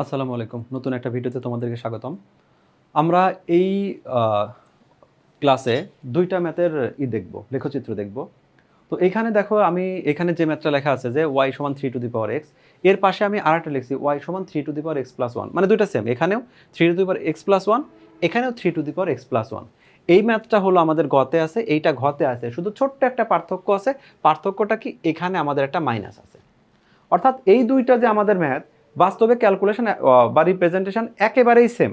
আসসালামু আলাইকুম। নতুন একটা ভিডিওতে তোমাদেরকে স্বাগতম। আমরা এই ক্লাসে দুইটা ম্যাথের ই দেখব, লেখচিত্র দেখব। তো এখানে দেখো আমি, এখানে যে ম্যাথটা লেখা আছে যে ওয়াই সমান থ্রি টু দি পাওয়ার এক্সের পাশে আমি আর একটা লিখছি ওয়াই সমান three to the power X plus one মানে দুইটা সেম এখানেও three to the power X plus one এখানেও three to the power X plus one এই ম্যাথটা হলো আমাদের গতে আছে, এইটা ঘতে আছে, শুধু ছোট্ট একটা পার্থক্য আছে, পার্থক্যটা কি? এখানে আমাদের একটা মাইনাস আছে। অর্থাৎ এই দুইটা যে আমাদের ম্যাথ বাস্তবে ক্যালকুলেশন বা রিপ্রেজেন্টেশন একেবারেই সেম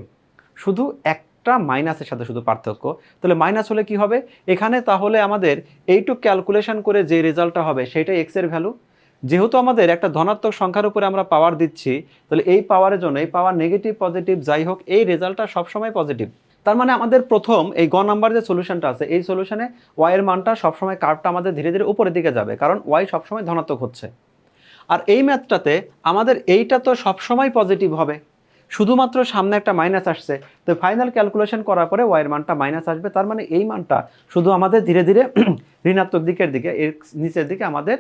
শুধু একটা মাইনাসের সাথে শুধু পার্থক্য। তাহলে মাইনাস হলে কি হবে? এখানে তাহলে আমাদের এইটুক ক্যালকুলেশন করে যে রেজাল্টটা হবে সেটাই এক্সের ভ্যালু যেহেতু আমাদের একটা ধনাত্মক সংখ্যার উপরে আমরা পাওয়ার দিচ্ছি, তাহলে এই পাওয়ারের জন্য, এই পাওয়ার নেগেটিভ পজিটিভ যাই হোক, এই রেজাল্টটা সবসময় পজিটিভ তার মানে আমাদের প্রথম এই গ নাম্বার যে সলিউশনটা আছে, এই সলিউশনে ওয়াইয়ের মানটা সবসময় কার্ভটা আমাদের ধীরে ধীরে উপরের দিকে যাবে, কারণ ওয়াই সবসময় ধনাত্মক হচ্ছে। আর এই ম্যাথটাতে আমাদের এইটা তো সবসময় পজিটিভ হবে। শুধুমাত্র সামনে একটা মাইনাস আসছে। তো ফাইনাল ক্যালকুলেশন করার পরে ওয়াইয়ের মানটা মাইনাস আসবে। তার মানে এই মানটা শুধু আমাদের ধীরে ধীরে ঋণাত্মক দিকের দিকে, এর নিচের দিকে আমাদের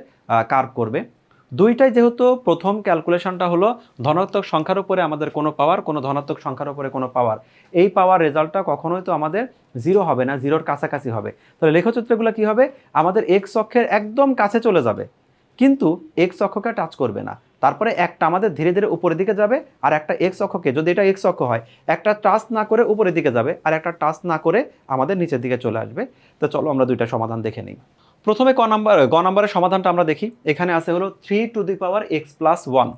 কার্ভ করবে। দুইটাই যেহেতু প্রথম ক্যালকুলেশনটা হলো ধনাত্মক সংখ্যার উপরে আমাদের কোনো পাওয়ার কোনো ধনাত্মক সংখ্যার উপরে কোনো পাওয়ার এই পাওয়ার রেজাল্টটা কখনোই তো আমাদের জিরো হবে না জিরোর কাছাকাছি হবে। তাহলে লেখচিত্রগুলো কি হবে? আমাদের এক্স অক্ষের একদম কাছে চলে যাবে। কিন্তু এক্স অক্ষকে টাচ করবে না। তারপরে একটা আমাদের ধীরে ধীরে উপরের দিকে যাবে আর একটা এক্স অক্ষকে, যদি এটা এক্স অক্ষ হয়, একটা টাচ না করে উপরের দিকে যাবে আর একটা টাচ না করে আমাদের নিচের দিকে চলে আসবে। তো চলো আমরা দুইটা সমাধান দেখে নিই। প্রথমে ক নাম্বার, গ নাম্বারের সমাধানটা আমরা দেখি। এখানে আছে হলো three to the power X plus one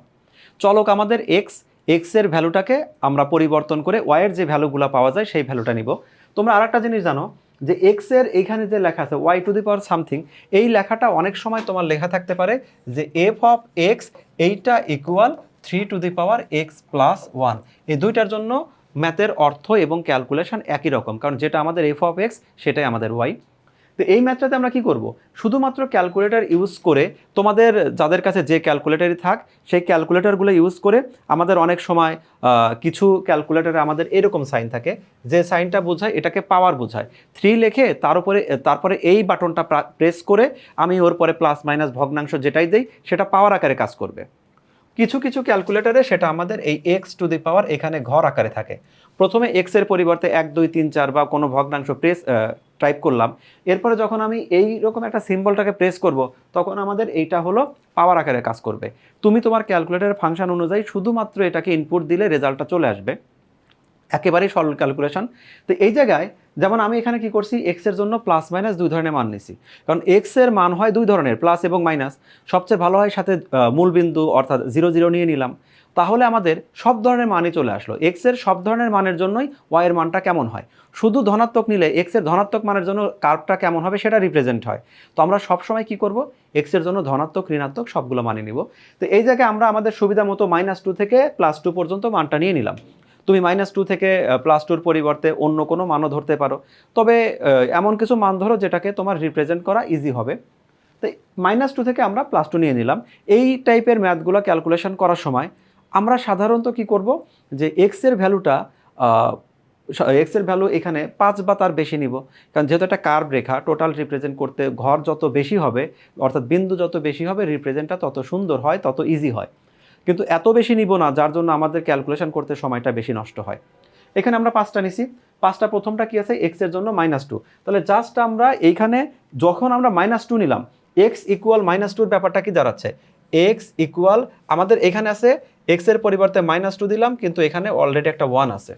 চলক আমাদের এক্স এক্সের ভ্যালুটাকে আমরা পরিবর্তন করে ওয়াইয়ের যে ভ্যালুগুলো পাওয়া যায় সেই ভ্যালুটা নিব। তোমরা আর একটা জিনিস জানো যে এক্সের এইখানে যে লেখা আছে Y to the power something এই লেখাটা অনেক সময় তোমার লেখা থাকতে পারে যে এফ অফ এক্স এইটা equal three to the power X plus one এই দুইটার জন্য ম্যাথের অর্থ এবং ক্যালকুলেশন একই রকম, কারণ যেটা আমাদের এফ অফ এক্স সেটাই আমাদের ওয়াই তো এই ম্যাথটাতে আমরা কি করব? শুধুমাত্র ক্যালকুলেটর ইউজ করে তোমাদের, যাদের কাছে যে ক্যালকুলেটরই থাক, সেই ক্যালকুলেটরগুলো ইউজ করে আমাদের অনেক সময় কিছু ক্যালকুলেটরে আমাদের এরকম সাইন থাকে। যে সাইনটা বোঝায়, এটাকে পাওয়ার বোঝায়। থ্রি লেখে তার উপরে, তারপরে এই বাটনটা প্রেস করে আমি ওর পরে প্লাস মাইনাস ভগ্নাংশ যেটাই দেই, সেটা পাওয়ার আকারে কাজ করবে। কিছু কিছু ক্যালকুলেটরে সেটা আমাদের এই এক্স টু দি পাওয়ার এখানে ঘর আকারে থাকে। প্রথমে এক্সের পরিবর্তে এক, দুই, তিন, চার বা কোনো ভগ্নাংশ প্রেস টাইপ করলাম, এরপরে যখন আমি এই রকম একটা সিম্বলটাকে প্রেস করব, তখন আমাদের এইটা হলো পাওয়ার আকারে কাজ করবে। তুমি তোমার ক্যালকুলেটারের ফাংশন অনুযায়ী শুধুমাত্র এটাকে ইনপুট দিলে রেজাল্টটা চলে আসবে। একেবারেই সরল ক্যালকুলেশন তো এই জায়গায় যেমন আমি এখানে কি করছি এক্সের জন্য প্লাস মাইনাস দুই ধরনের মান নিছি। কারণ এক্সের মান হয় দুই ধরনের প্লাস এবং মাইনাস সবচেয়ে ভালো হয় সাথে মূলবিন্দু অর্থাৎ জিরো জিরো নিয়ে নিলাম। তাহলে আমাদের সব ধরনের মানই চলে আসলো। এক্সের সব ধরনের মানের জন্যই ওয়াই এর মানটা কেমন হয়? শুধু ধনাত্মক নিলে এক্সের ধনাত্মক মানের জন্য কার্ভটা কেমন হবে সেটা রিপ্রেজেন্ট হয়। তো আমরা সবসময় কি করব? এক্সের জন্য ধনাত্মক, ঋণাত্মক সবগুলো মানিয়ে নিব। তো এই জায়গায় আমরা আমাদের সুবিধা মতো মাইনাস টু থেকে প্লাস টু পর্যন্ত মানটা নিয়ে নিলাম। তুমি মাইনাস টু থেকে প্লাস টুর পরিবর্তে অন্য কোনো মানও ধরতে পারো। তবে এমন কিছু মান ধরো যেটাকে তোমার রিপ্রেজেন্ট করা ইজি হবে। তো মাইনাস টু থেকে আমরা প্লাস টু নিয়ে নিলাম। এই টাইপের ম্যাথগুলো ক্যালকুলেশন করার সময় আমরা সাধারণত কি করব? যে এক্সের ভ্যালুটা এক্সের ভ্যালু এখানে পাঁচ বা তার বেশি নিব। কারণ যেহেতু একটা কার্ভ রেখা টোটাল রিপ্রেজেন্ট করতে ঘর যত বেশি হবে, অর্থাৎ বিন্দু যত বেশি হবে রিপ্রেজেন্টটা তত সুন্দর হয়, তত ইজি হয়। কিন্তু এত বেশি নিব না, যার জন্য আমাদের ক্যালকুলেশন করতে সময়টা বেশি নষ্ট হয়। এখানে আমরা পাঁচটা নিছি। পাঁচটা প্রথমটা কি আছে? এক্সের জন্য মাইনাস টু তাহলে জাস্ট আমরা এইখানে যখন আমরা মাইনাস টু নিলাম এক্স ইকুয়াল মাইনাস টুর ব্যাপারটা কি দাঁড়াচ্ছে? এক্স ইকুয়াল আমাদের এখানে আছে এক্সের পরিবর্তে মাইনাস টু দিলাম, কিন্তু এখানে অলরেডি একটা ওয়ান আছে।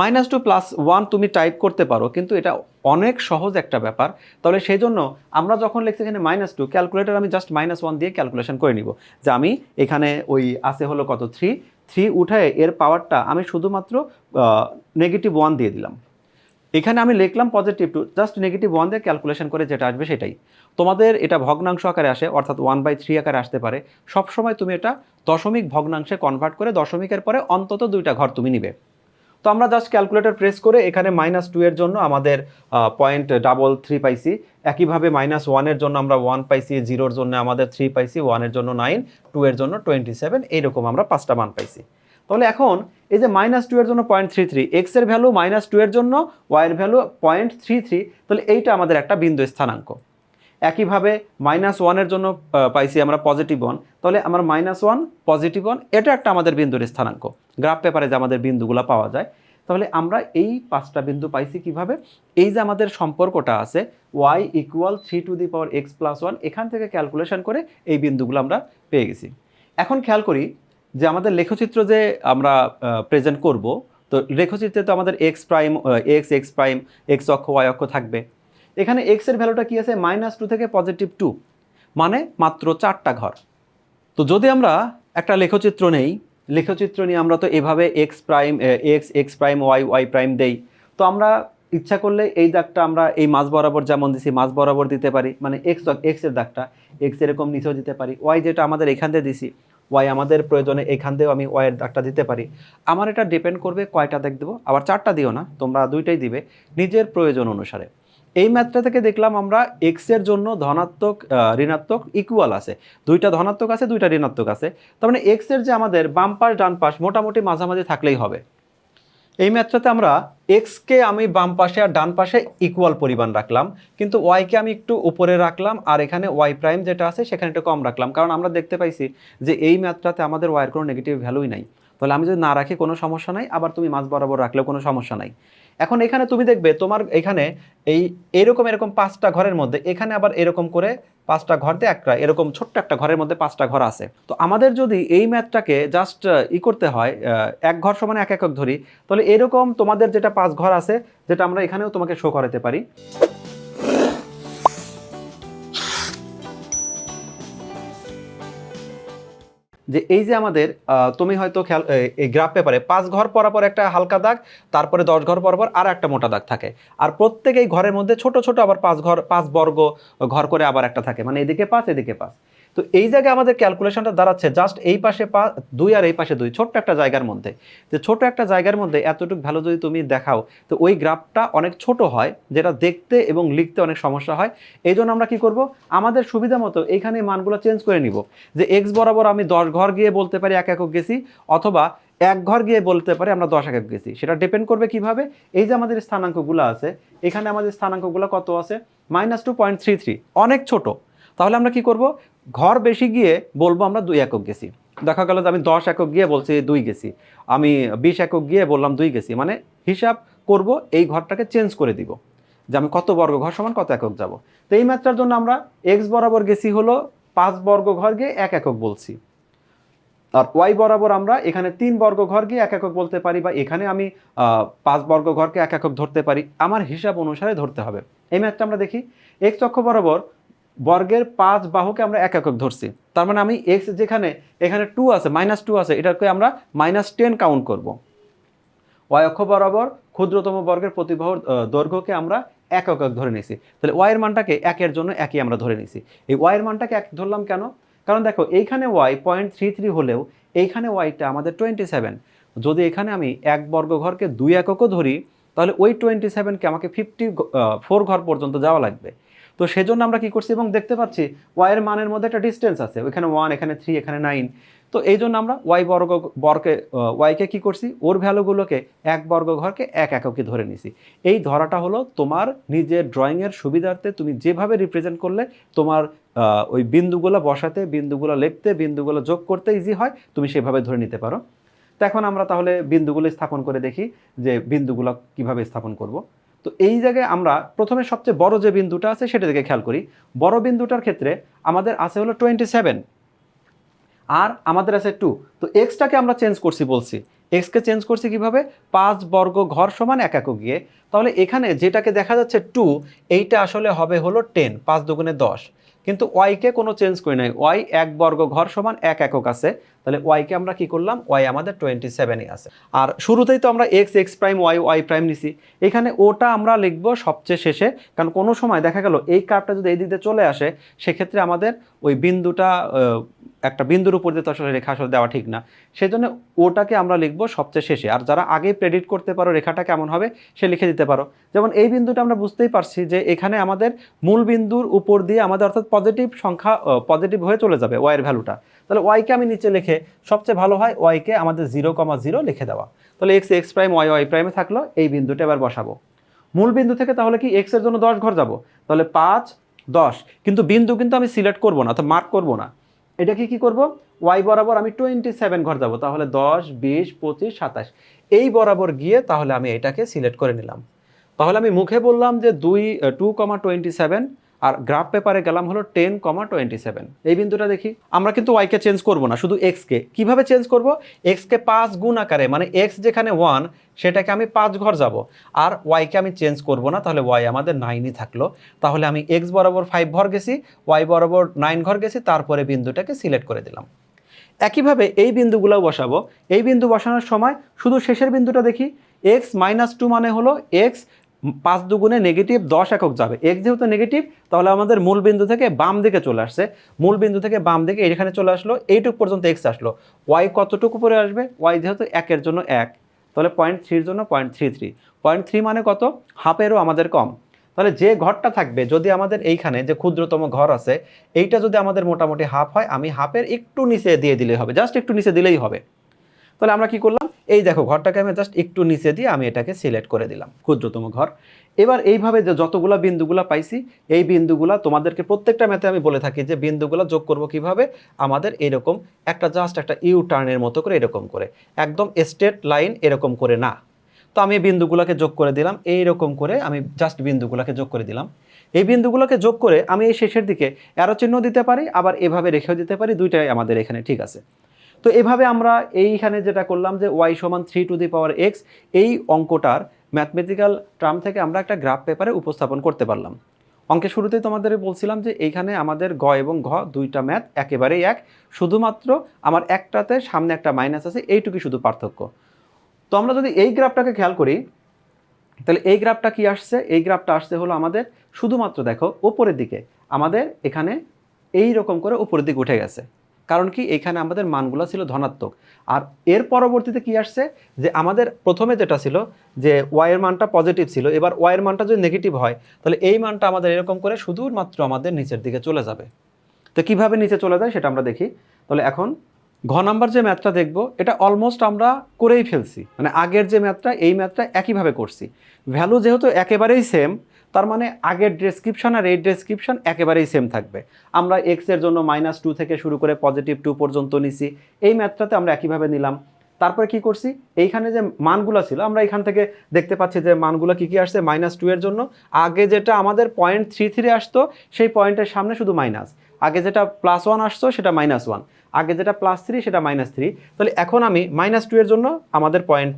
মাইনাস টু প্লাস ওয়ান তুমি টাইপ করতে পারো, কিন্তু এটা অনেক সহজ একটা ব্যাপার। তাহলে সেই জন্য আমরা যখন লিখছি এখানে মাইনাস টু, ক্যালকুলেটর আমি জাস্ট মাইনাস ওয়ান দিয়ে ক্যালকুলেশন করে নিব। যে আমি এখানে ওই আছে হলো কত? থ্রি। থ্রি উঠায় এর পাওয়ারটা আমি শুধুমাত্র নেগেটিভ ওয়ান দিয়ে দিলাম। এখানে আমি লিখলাম positive two just negative one দিয়ে ক্যালকুলেশন করে যেটা আসবে সেটাই। তোমাদের এটা ভগ্নাংশ আকারে আসে, অর্থাৎ ওয়ান বাই থ্রি আকারে আসতে পারে। সবসময় তুমি এটা দশমিক ভগ্নাংশে কনভার্ট করে দশমিকের পরে অন্তত দুইটা ঘর তুমি নিবে। তো আমরা জাস্ট ক্যালকুলেটর প্রেস করে এখানে মাইনাস টু এর জন্য আমাদের পয়েন্ট ডাবল থ্রি পাইছি। একইভাবে মাইনাস ওয়ানের জন্য আমরা ওয়ান পাইছি জিরোর জন্য আমাদের থ্রি পাইছি ওয়ানের জন্য নাইন টু এর জন্য টোয়েন্টি সেভেন এইরকম আমরা পাঁচটা মান পাইছি। তাহলে এখন এই যে মাইনাস টু এর জন্য পয়েন্ট থ্রি থ্রি এক্সের ভ্যালু মাইনাস টু এর জন্য ওয়াই এর ভ্যালু পয়েন্ট থ্রি থ্রি তাহলে এইটা আমাদের একটা বিন্দু স্থানাঙ্ক। একইভাবে মাইনাস ওয়ানের জন্য পাইছি আমরা পজিটিভ ওয়ান তাহলে আমার মাইনাস ওয়ান পজিটিভ ওয়ান এটা একটা আমাদের বিন্দুর স্থানাঙ্ক। গ্রাফ পেপারে যে আমাদের বিন্দুগুলো পাওয়া যায়, তাহলে আমরা এই পাঁচটা বিন্দু পাইছি কীভাবে? এই যে আমাদের সম্পর্কটা আছে Y equal three to the power X plus one এখান থেকে ক্যালকুলেশন করে এই বিন্দুগুলো আমরা পেয়ে গেছি। এখন খেয়াল করি যে আমাদের লেখচিত্র যে আমরা প্রেজেন্ট করব, তো লেখচিত্রে তো আমাদের X prime X X prime X অক্ষ ওয়াই অক্ষ থাকবে। এখানে এক্সের ভ্যালুটা কি আছে? মাইনাস টু থেকে পজিটিভ টু মানে মাত্র চারটা ঘর। তো যদি আমরা একটা লেখচিত্র নেই লেখচিত্র নিয়ে আমরা তো এভাবে X prime X X prime Y Y prime দেই। তো আমরা ইচ্ছা করলে এই দাগটা আমরা এই মাছ বরাবর যেমন দিছি মাছ বরাবর দিতে পারি। মানে এক্স এক্সের দাগটা এক্স এরকম নিচেও দিতে পারি। ওয়াই যেটা আমাদের এখান দিয়ে দিছি ওয়াই আমাদের প্রয়োজনে এখান দিয়েও আমি ওয়াইয়ের দাগটা দিতে পারি। আমার এটা ডিপেন্ড করবে কয়টা দাগ দেবো? আবার চারটা দিও না, তোমরা দুইটাই দিবে। নিজের প্রয়োজন অনুসারে। এই ম্যাথটা থেকে দেখলাম আমরা এক্সের জন্য ধনাত্মক ঋণাত্মক ইকুয়াল আছে। দুইটা ধনাত্মক আছে, দুইটা ঋণাত্মক আছে। তার মানে এক্সের যে আমাদের বাম পাশ, ডান পাশ মোটামুটি মাঝামাঝি থাকলেই হবে। এই ম্যাথটাতে আমরা এক্সকে আমি বাম পাশে আর ডান পাশে ইকুয়াল পরিমাণ রাখলাম। কিন্তু ওয়াইকে আমি একটু উপরে রাখলাম আর এখানে ওয়াই প্রাইম যেটা আছে সেখানে একটু কম রাখলাম। কারণ আমরা দেখতে পাইছি যে এই ম্যাথটাতে আমাদের ওয়াইয়ের কোনো নেগেটিভ ভ্যালুই নাই। তাহলে আমি যদি না রাখি কোনো সমস্যা নাই, আবার তুমি মাছ বরাবর রাখলেও কোনো সমস্যা নাই। এখন এখানে তুমি দেখবে তোমার এখানে এই এরকম এরকম পাঁচটা ঘরের মধ্যে, এখানে আবার এরকম করে পাঁচটা ঘর দিয়ে একটা এরকম ছোট্ট একটা ঘরের মধ্যে পাঁচটা ঘর আছে। তো আমাদের যদি এই ম্যাথটাকে জাস্ট ই করতে হয় এক ঘর সমানে এক একক ধরি, তাহলে এরকম তোমাদের যেটা পাঁচ ঘর আছে, যেটা আমরা এখানেও তোমাকে শো করাতে পারি। যে এই যে আমাদের তুমি হয়তো খেয়াল এই গ্রাফ পেপারে পাঁচ ঘর পরাপর একটা হালকা দাগ, তারপরে দশ ঘর পরপর আর একটা মোটা দাগ থাকে। আর প্রত্যেক এই ঘরের মধ্যে ছোট ছোট আবার পাঁচ ঘর, পাঁচ বর্গ ঘর করে আবার একটা থাকে। মানে এদিকে পাঁচ এদিকে পাঁচ। তো এই জায়গায় আমাদের ক্যালকুলেশনটা দাঁড়াচ্ছে জাস্ট এই পাশে পা, দুই আর এই পাশে দুই, ছোট্ট একটা জায়গার মধ্যে। যে ছোট একটা জায়গার মধ্যে এতটুকু ভ্যালু যদি তুমি দেখাও, তো ওই গ্রাফটা অনেক ছোট হয়, যেটা দেখতে এবং লিখতে অনেক সমস্যা হয়। এই জন্য আমরা কি করব? আমাদের সুবিধা মতো এইখানে মানগুলো চেঞ্জ করে নিব। যে এক্স বরাবর আমি দশ ঘর গিয়ে বলতে পারি এক একক গেছি, অথবা এক ঘর গিয়ে বলতে পারি আমরা দশ একক গেছি। সেটা ডিপেন্ড করবে কীভাবে? এই যে আমাদের স্থানাঙ্কগুলো আছে, এখানে আমাদের স্থানাঙ্কগুলো কত আছে? Minus two point three three অনেক ছোট। তাহলে আমরা কি করব? ঘর বেশি গিয়ে বলব আমরা দুই একক গেছি। দেখা গেল যে আমি দশ একক গিয়ে বলছি দুই গেছি। আমি বিশ একক গিয়ে বললাম দুই গেছি। মানে হিসাব করব এই ঘরটাকে চেঞ্জ করে দিব। যে আমি কত বর্গ ঘর সমান কত একক যাব। তো এই ম্যাথটার জন্য আমরা এক্স বরাবর গেছি হলো পাঁচ বর্গ ঘর গিয়ে এক একক বলছি। আর ওয়াই বরাবর আমরা এখানে তিন বর্গ ঘর গিয়ে এক একক বলতে পারি বা এখানে আমি পাঁচ বর্গ ঘরকে এক একক ধরতে পারি। আমার হিসাব অনুসারে ধরতে হবে। এই ম্যাথটা আমরা দেখি। এক্স অক্ষ বরাবর বর্গের পাঁচ বাহুকে আমরা এক একক ধরছি। তার মানে আমি এক্স যেখানে, এখানে টু আছে মাইনাস টু আছে, এটাকে আমরা মাইনাস টেন কাউন্ট করব। ওয়াই অক্ষ বরাবর ক্ষুদ্রতম বর্গের প্রতিবাহুর দৈর্ঘ্যকে আমরা এক একক ধরে নিয়েছি। তাহলে ওয়াইয়ের মানটাকে একের জন্য একই আমরা ধরে নিয়েছি। এই ওয়াইয়ের মানটাকে এক ধরলাম কেন? কারণ দেখো, এইখানে ওয়াই পয়েন্ট থ্রি থ্রি হলেও এইখানে ওয়াইটা আমাদের টোয়েন্টি সেভেন যদি এখানে আমি এক বর্গ ঘরকে দুই এককও ধরি, তাহলে ওই টোয়েন্টি সেভেনকে আমাকে ফিফটি ফোর ঘর পর্যন্ত যাওয়া লাগবে। তো সেজন্য আমরা কি করছি এবং দেখতে পাচ্ছি ওয়াইয়ের মানের মধ্যে একটা ডিস্টেন্স আছে। ওইখানে ওয়ান এখানে থ্রি এখানে নাইন তো এই জন্য আমরা ওয়াই বর্গ বর্গে ওয়াইকে কি করছি? ওর ভ্যালুগুলোকে এক বর্গ ঘরকে এক এককে ধরে নিছি। এই ধরাটা হলো তোমার নিজের ড্রয়িংয়ের সুবিধার্থে তুমি যেভাবে রিপ্রেজেন্ট করলে তোমার ওই বিন্দুগুলো বসাতে, বিন্দুগুলো লিখতে বিন্দুগুলো যোগ করতে ইজি হয়, তুমি সেভাবে ধরে নিতে পারো। তো এখন আমরা তাহলে বিন্দুগুলো স্থাপন করে দেখি যে বিন্দুগুলো কীভাবে স্থাপন করব। তো এই জায়গায় আমরা প্রথমে সবচেয়ে বড় যে বিন্দুটা আছে সেটা দিকে খেয়াল করি। বড় বিন্দুটার ক্ষেত্রে আমাদের আছে হলো টোয়েন্টি সেভেন আর আমাদের আছে টু তো এক্সটাকে আমরা চেঞ্জ করছি বলছি। এক্সকে চেঞ্জ করছি কীভাবে? পাঁচ বর্গ ঘর সমান এক একক গিয়ে। তাহলে এখানে যেটাকে দেখা যাচ্ছে টু এইটা আসলে হবে হলো টেন পাঁচ দুগুণে দশ। কিন্তু ওয়াইকে কোনো চেঞ্জ করি নাই। ওয়াই এক বর্গ ঘর সমান এক একক আছে। তাহলে ওয়াইকে আমরা কি করলাম? ওয়াই আমাদের টোয়েন্টি সেভেনই আছে। আর শুরুতেই তো আমরা X X prime Y Y prime নিছি। এখানে ওটা আমরা লিখব সবচেয়ে শেষে, কারণ কোনো সময় দেখা গেল এই কার্ভটা যদি এই দিকে চলে আসে, সেক্ষেত্রে আমাদের ওই বিন্দুটা একটা বিন্দুর উপর দিয়ে তো আসলে রেখা আসলে দেওয়া ঠিক না। সেই জন্য ওটাকে আমরা লিখব সবচেয়ে শেষে। আর যারা আগে প্রেডিক্ট করতে পারো রেখাটা কেমন হবে, সে লিখে দিতে পারো। যেমন এই বিন্দুটা আমরা বুঝতেই পারছি যে এখানে আমাদের মূল বিন্দুর উপর দিয়ে আমাদের অর্থাৎ পজিটিভ সংখ্যা পজিটিভ হয়ে চলে যাবে ওয়াইয়ের ভ্যালুটা তাহলে ওয়াইকে আমি নিচে লিখে সবচেয়ে ভালো হয় ওয়াইকে আমাদের জিরো কমা জিরো লিখে দেওয়া। তাহলে X X prime Y Y প্রাইমে থাকল, এই বিন্দুটা এবার বসাবো। মূল বিন্দু থেকে তাহলে কি এক্সের জন্য দশ ঘর যাব? তাহলে পাঁচ, দশ। কিন্তু বিন্দু কিন্তু আমি সিলেক্ট করব না, অর্থাৎ মার্ক করব না। এটাকে কি করব? ওয়াই বরাবর আমি টোয়েন্টি সেভেন ঘর যাব, তাহলে দশ, বিশ, পঁচিশ, সাতাশ। এই বরাবর গিয়ে তাহলে আমি এটাকে সিলেক্ট করে নিলাম। তাহলে আমি মুখে বললাম যে দুই টু কমা টোয়েন্টি সেভেন আর গ্রাফ পেপারে গেলাম হলো টেন কমা টোয়েন্টি সেভেন এই বিন্দুটা দেখি। আমরা কিন্তু ওয়াইকে চেঞ্জ করব না, শুধু এক্সকে কীভাবে চেঞ্জ করব? এক্সকে পাঁচ গুণ আকারে মানে এক্স যেখানে ওয়ান সেটাকে আমি পাঁচ ঘর যাব। আর ওয়াইকে আমি চেঞ্জ করব না, তাহলে ওয়াই আমাদের নাইনই থাকল। তাহলে আমি এক্স বরাবর ফাইভ ঘর গেছি ওয়াই বরাবর নাইন ঘর গেছি, তারপরে বিন্দুটাকে সিলেক্ট করে দিলাম। একইভাবে এই বিন্দুগুলোও বসাবো। এই বিন্দু বসানোর সময় শুধু শেষের বিন্দুটা দেখি এক্স মাইনাস টু মানে হলো এক্স পাঁচ দুগুণে নেগেটিভ দশ একক যাবে। এক্স যেহেতু নেগেটিভ তাহলে আমাদের মূল বিন্দু থেকে বাম দিকে চলে আসছে। মূল বিন্দু থেকে বাম দিকে এখানে চলে আসলো, এইটুক পর্যন্ত এক্স আসলো। ওয়াই কতটুকু পরে আসবে? ওয়াই যেহেতু একের জন্য এক, তাহলে পয়েন্ট থ্রির জন্য point three three point three মানে কত? হাফেরও আমাদের কম। তাহলে যে ঘরটা থাকবে, যদি আমাদের এইখানে যে ক্ষুদ্রতম ঘর আছে, এইটা যদি আমাদের মোটামুটি হাফ হয়, আমি হাফের একটু নিচে দিয়ে দিলেই হবে। জাস্ট একটু নিচে দিলেই হবে। তাহলে আমরা কি করলাম? এই দেখো, ঘরটাকে আমি জাস্ট একটু নিচে দিয়ে আমি এটাকে সিলেক্ট করে দিলাম, ক্ষুদ্রতম ঘর। এবার এইভাবে যে যতগুলা বিন্দুগুলা পাইছি, এই বিন্দুগুলা তোমাদেরকে প্রত্যেকটা ম্যাথে আমি বলে থাকি যে বিন্দুগুলা যোগ করব কীভাবে? আমাদের এরকম একটা জাস্ট একটা ইউ টার্নের মতো করে এরকম করে। একদম স্ট্রেট লাইন এরকম করে না। তো আমি বিন্দুগুলোকে যোগ করে দিলাম এই রকম করে আমি জাস্ট বিন্দুগুলোকে যোগ করে দিলাম। এই বিন্দুগুলোকে যোগ করে আমি এই শেষের দিকে অ্যারো চিহ্ন দিতে পারি, আবার এভাবে রেখেও দিতে পারি, দুইটাই আমাদের এখানে ঠিক আছে। তো এভাবে আমরা এইখানে যেটা করলাম যে ওয়াই সমান three to the power X এই অঙ্কটার ম্যাথমেটিক্যাল টার্ম থেকে আমরা একটা গ্রাফ পেপারে উপস্থাপন করতে পারলাম। অঙ্কের শুরুতেই তোমাদের বলছিলাম যে এইখানে আমাদের গ এবং ঘ দুইটা ম্যাথ একেবারেই এক, শুধুমাত্র আমার একটাতে সামনে একটা মাইনাস আছে, এইটুকুই শুধু পার্থক্য। তো আমরা যদি এই গ্রাফটাকে খেয়াল করি, তাহলে এই গ্রাফটা কি আসছে? এই গ্রাফটা আসছে হলো আমাদের শুধুমাত্র দেখো ওপরের দিকে, আমাদের এখানে এই রকম করে উপরের দিকে উঠে গেছে। কারণ কি? এখানে আমাদের মানগুলো ছিল ধনাত্মক। আর এর পরবর্তীতে কি আসছে? যে আমাদের প্রথমে যেটা ছিল, যে ওয়াইয়ের মানটা পজিটিভ ছিল, এবার ওয়াইয়ের মানটা যদি নেগেটিভ হয়, তাহলে এই মানটা আমাদের এরকম করে শুধুমাত্র আমাদের নিচের দিকে চলে যাবে। তো কীভাবে নিচে চলে যায় সেটা আমরা দেখি। তাহলে এখন ঘ নাম্বার যে ম্যাথটা দেখব, এটা অলমোস্ট আমরা করেই ফেলছি। মানে আগের যে ম্যাথটা, এই ম্যাথটা একইভাবে করছি। ভ্যালু যেহেতু একেবারেই সেম তার মানে আগের ডেসক্রিপশন আর এই ডেসক্রিপশন একেবারেই সেম থাকবে। আমরা এক্সের জন্য মাইনাস টু থেকে শুরু করে পজিটিভ টু পর্যন্ত নিছি। এই ম্যাথটাতে আমরা একইভাবে নিলাম। তারপরে কি করছি? এইখানে যে মানগুলো ছিল, আমরা এখান থেকে দেখতে পাচ্ছি যে মানগুলো কি কি আসছে? মাইনাস টু এর জন্য। আগে যেটা আমাদের পয়েন্ট থ্রি থ্রি আসতো, সেই পয়েন্টের সামনে শুধু মাইনাস আগে যেটা প্লাস ওয়ান আসতো, সেটা মাইনাস ওয়ান আগে যেটা প্লাস থ্রি সেটা মাইনাস থ্রি তাহলে এখন আমি মাইনাস টু এর জন্য আমাদের point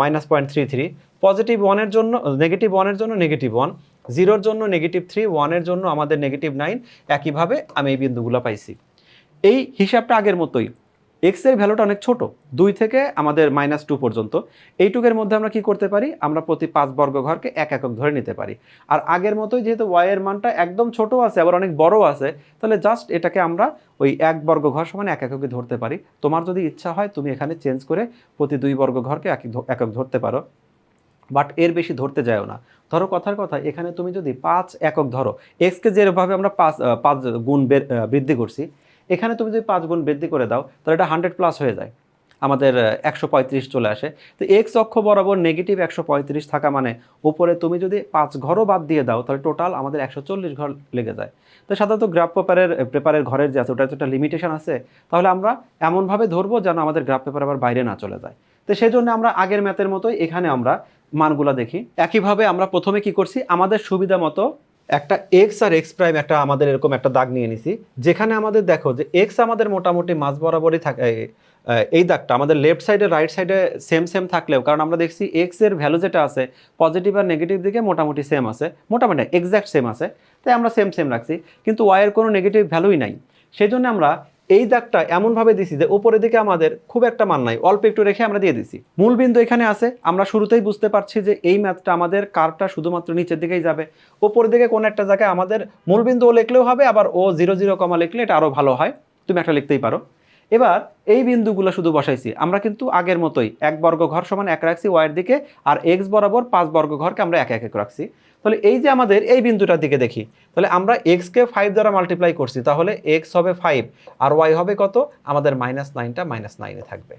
minus point three three positive ওয়ানের জন্য নেগেটিভ ওয়ানের জন্য নেগেটিভ ওয়ান জিরোর জন্য নেগেটিভ থ্রি ওয়ানের জন্য আমাদের নেগেটিভ নাইন একইভাবে আমি এই বিন্দুগুলো পাইছি। এই হিসাবটা আগের মতোই। এক্সের ভ্যালুটা অনেক ছোট। দুই থেকে আমাদের মাইনাস টু পর্যন্ত। এইটুকের মধ্যে আমরা কি করতে পারি? আমরা প্রতি পাঁচ বর্গ ঘরকে এক একক ধরে নিতে পারি। আর আগের মতোই যেহেতু ওয়াই এর মানটা একদম ছোট আছে, আবার অনেক বড় আছে, তাহলে জাস্ট এটাকে আমরা ওই এক বর্গ ঘর সমান এক এককে ধরতে পারি। তোমার যদি ইচ্ছা হয়, তুমি এখানে চেঞ্জ করে প্রতি দুই বর্গ ঘরকে এক একক ধরতে পারো। বাট এর বেশি ধরতে যায়ও না। ধরো কথার কথা, এখানে তুমি যদি পাঁচ একক ধরো এক্সকে যেভাবে আমরা পাঁচ পাঁচ গুণ বৃদ্ধি করছি, এখানে তুমি যদি পাঁচ গুণ বৃদ্ধি করে দাও, তাহলে এটা হান্ড্রেড প্লাস হয়ে যায়। আমাদের একশো পঁয়ত্রিশ চলে আসে। তো এক্স অক্ষ বরাবর নেগেটিভ একশো পঁয়ত্রিশ থাকা মানে উপরে তুমি যদি পাঁচ ঘরও বাদ দিয়ে দাও, তাহলে টোটাল আমাদের একশো চল্লিশ ঘর লেগে যায়। তো সাধারণত গ্রাফ পেপারের পেপারের ঘরের যে আছে, ওটার একটা লিমিটেশন আছে, তাহলে আমরা এমনভাবে ধরবো যেন আমাদের গ্রাফ পেপার আবার বাইরে না চলে যায়। তো সেই জন্য আমরা আগের ম্যাথের মতোই এখানে আমরা মানগুলা দেখি। একইভাবে আমরা প্রথমে কি করছি? আমাদের সুবিধা মতো একটা এক্স আর এক্স প্রাইম একটা আমাদের এরকম একটা দাগ নিয়ে নিছি। যেখানে আমাদের দেখো যে এক্স আমাদের মোটামুটি মাঝ বরাবরই থাকে এই- দাগটা আমাদের লেফট সাইডে রাইট সাইডে সেম সেম থাকলেও, কারণ আমরা দেখছি এক্সের ভ্যালু যেটা আছে পজিটিভ আর নেগেটিভ দিকে মোটামুটি সেম আছে, মোটামুটি এক্স্যাক্ট সেম আছে। তাই আমরা সেম সেম রাখছি। কিন্তু ওয়াইয়ের কোনো নেগেটিভ ভ্যালুই নাই। সেই জন্য আমরা এই দাগটা এমনভাবে দিছি যে উপরের দিকে আমাদের খুব একটা মান নাই। অল্প একটু রেখে আমরা দিয়ে দিছি। মূল বিন্দু এখানে আছে। আমরা শুরুতেই বুঝতে পারছি যে এই ম্যাথটা আমাদের কার্ভটা শুধুমাত্র নিচের দিকেই যাবে। উপরের দিকে কোনো একটা জায়গায় আমাদের মূল বিন্দু ও লিখলেও হবে, আবার ও জিরো জিরো কমা লিখলে এটা আরও ভালো হয়। তুমি একটা লিখতেই পারো। এবার এই বিন্দুগুলো শুধু বসাইছি। আমরা কিন্তু আগের মতোই এক বর্গ ঘর সমান এক রাখছি ওয়াইয়ের দিকে, আর এক্স বরাবর পাঁচ বর্গ ঘরকে আমরা এক এক রাখছি। তাহলে এই যে আমাদের এই বিন্দুটার দিকে দেখি, তাহলে আমরা এক্সকে ফাইভ দ্বারা মাল্টিপ্লাই করছি, তাহলে এক্স হবে ফাইভ আর ওয়াই হবে কত? আমাদের মাইনাস নাইনটা মাইনাস নাইনে থাকবে।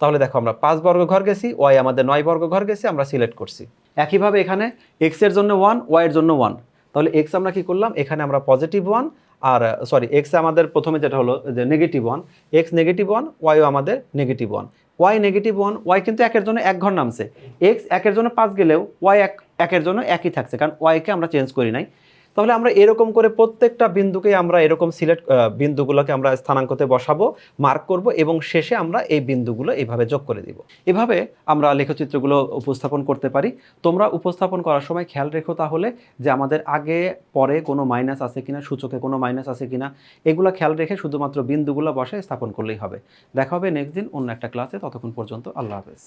তাহলে দেখো আমরা পাঁচ বর্গ ঘর গেছি ওয়াই আমাদের নয় বর্গ ঘর গেছি, আমরা সিলেক্ট করছি। একইভাবে এখানে এক্সের জন্য ওয়ান ওয়াইয়ের জন্য ওয়ান তাহলে এক্স আমরা কি করলাম? এখানে আমরা পজিটিভ ওয়ান আর সরি এক্স আমাদের প্রথমে যেটা হলো যে negative one X negative one YO আমাদের negative one Y negative one Y কিন্তু একের জন্য এক ঘর নামছে। এক্স একের জন্য পাঁচ গেলেও ওয়াই এক, একের জন্য একই থাকছে। কারণ ওয়াইকে আমরা চেঞ্জ করি নাই। তাহলে আমরা এরকম করে প্রত্যেকটা বিন্দুকে আমরা এরকম সিলেক্ট বিন্দুগুলোকে আমরা স্থানাঙ্কতে বসাবো মার্ক করব এবং শেষে আমরা এই বিন্দুগুলো এইভাবে যোগ করে দিব। এভাবে আমরা লেখচিত্রগুলো উপস্থাপন করতে পারি। তোমরা উপস্থাপন করার সময় খেয়াল রেখো তাহলে যে আমাদের আগে, পরে কোনো মাইনাস আছে কিনা, সূচকে কোনো মাইনাস আছে কিনা, এগুলো খেয়াল রেখে শুধুমাত্র বিন্দুগুলো বসে স্থাপন করলেই হবে। দেখা হবে নেক্সট দিন অন্য একটা ক্লাসে ততক্ষণ পর্যন্ত আল্লাহ হাফেজ।